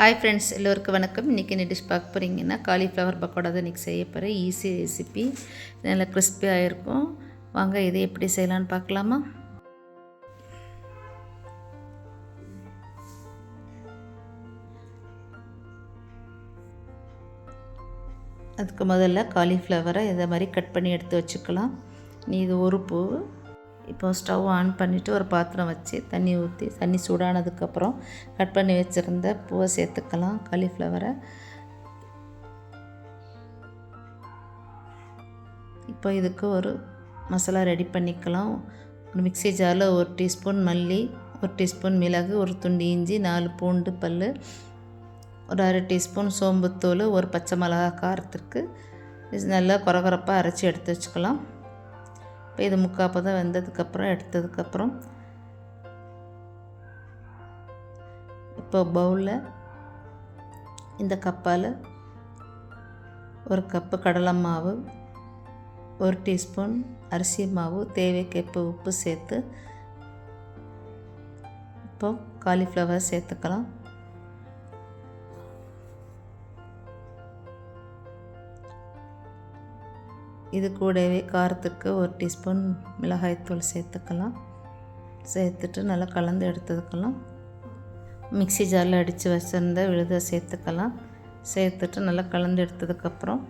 Hi friends எல்லோருக்கும் வணக்கம். இன்றைக்கி என்ன டிஷ் பார்க்க போகிறீங்கன்னா காலிஃப்ளவர் பக்கோடா தான் இன்றைக்கி செய்ய போகிறேன் ஈஸி ரெசிபி நல்லா கிறிஸ்பியாக இருக்கும். வாங்க இதை எப்படி செய்யலான்னு பார்க்கலாமா? அதுக்கு முதல்ல காலிஃப்ளவரை இதை மாதிரி கட் பண்ணி எடுத்து வச்சுக்கலாம். நீ இது ஒரு பூ இப்போ ஸ்டவ் ஆன் பண்ணிவிட்டு ஒரு பாத்திரம் வச்சு தண்ணி ஊற்றி தண்ணி சூடானதுக்கப்புறம் கட் பண்ணி வச்சுருந்த பூவை சேர்த்துக்கலாம் காலிஃப்ளவரை இப்போ இதுக்கு ஒரு மசாலா ரெடி பண்ணிக்கலாம். ஒரு மிக்ஸி ஜாரில் ஒரு டீஸ்பூன் மல்லி ஒரு டீஸ்பூன் மிளகு ஒரு துண்டு இஞ்சி நாலு பூண்டு பல் ஒரு அரை டீஸ்பூன் சோம்புத்தூள் ஒரு பச்சை மிளகா காரத்திற்கு இது நல்லா குறகுறப்பாக அரைச்சி எடுத்து வச்சுக்கலாம். இப்போ இது முக்கால் பதம் வெந்ததுக்கப்புறம் எடுத்ததுக்கப்புறம். இப்போ பவுலில் இந்த கப்பால் ஒரு கப்பு கடலை மாவு ஒரு டீஸ்பூன் அரிசி மாவு தேவைக்கேற்ப உப்பு சேர்த்து இப்போ காலிஃப்ளவர் சேர்த்துக்கலாம். இது கூடவே காரத்துக்கு ஒரு டீஸ்பூன் மிளகாய்த்தூள் சேர்த்துக்கலாம். சேர்த்துட்டு நல்லா கலந்து எடுத்துக்கலாம். மிக்சி ஜாரில் அடித்து வச்சுருந்த விழுதை சேர்த்துக்கலாம். சேர்த்துட்டு நல்லா கலந்து எடுத்ததுக்கப்புறம்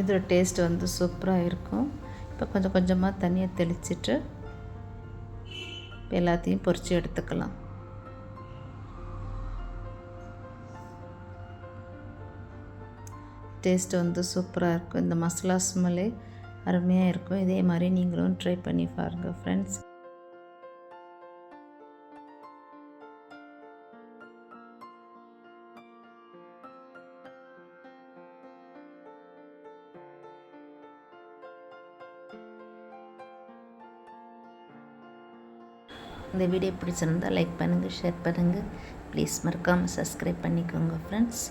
இதோட டேஸ்ட் வந்து சூப்பராக இருக்கும். இப்போ கொஞ்சம் கொஞ்சமாக தண்ணியை தெளிச்சிட்டு எல்லாத்தையும் பொறிச்சு எடுத்துக்கலாம். டேஸ்ட் வந்து சூப்பராக இருக்கும். இந்த மசாலா ஸ்மெல்லே அருமையாக இருக்கும். இதே மாதிரி நீங்களும் ட்ரை பண்ணி பாருங்கள் ஃப்ரெண்ட்ஸ் இந்த வீடியோ பிடிச்சிருந்தால் லைக் பண்ணுங்கள் ஷேர் பண்ணுங்கள் ப்ளீஸ் மறக்காமல் சப்ஸ்கிரைப் பண்ணிக்கோங்க ஃப்ரெண்ட்ஸ்